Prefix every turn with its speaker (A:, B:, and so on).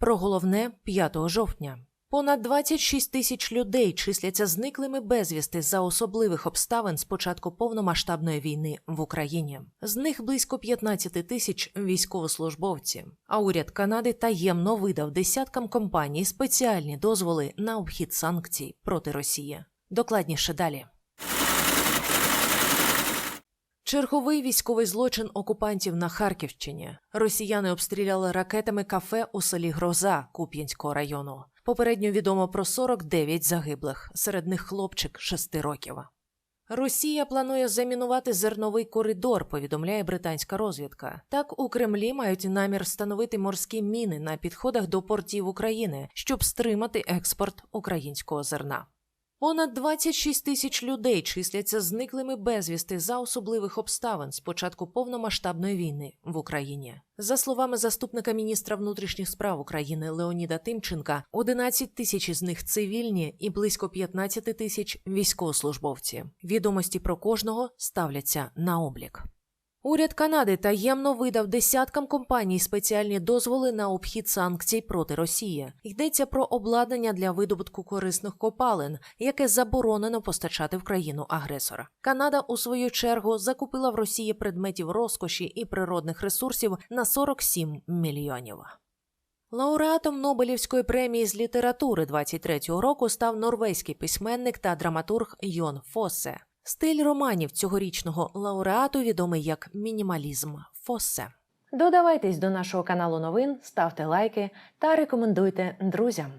A: Про головне 5 жовтня. Понад 26 тисяч людей числяться зниклими безвісти за особливих обставин з початку повномасштабної війни в Україні. З них близько 15 тисяч військовослужбовці. А уряд Канади таємно видав десяткам компаній спеціальні дозволи на обхід санкцій проти Росії. Докладніше далі. Черговий військовий злочин окупантів на Харківщині. Росіяни обстріляли ракетами кафе у селі Гроза Куп'янського району. Попередньо відомо про 49 загиблих, серед них хлопчик 6 років. Росія планує замінувати зерновий коридор, повідомляє британська розвідка. Так у Кремлі мають намір встановити морські міни на підходах до портів України, щоб стримати експорт українського зерна. Понад 26 тисяч людей числяться зниклими безвісти за особливих обставин з початку повномасштабної війни в Україні. За словами заступника міністра внутрішніх справ України Леоніда Тимченка, 11 тисяч із них цивільні і близько 15 тисяч військовослужбовці. Відомості про кожного ставляться на облік. Уряд Канади таємно видав десяткам компаній спеціальні дозволи на обхід санкцій проти Росії. Йдеться про обладнання для видобутку корисних копалин, яке заборонено постачати в країну агресора. Канада, у свою чергу, закупила в Росії предметів розкоші і природних ресурсів на 47 мільйонів. Лауреатом Нобелівської премії з літератури 23-го року став норвезький письменник та драматург Йон Фосе. Стиль романів цьогорічного лауреату відомий як мінімалізм Фосе. Додавайтесь до нашого каналу новин, ставте лайки та рекомендуйте друзям.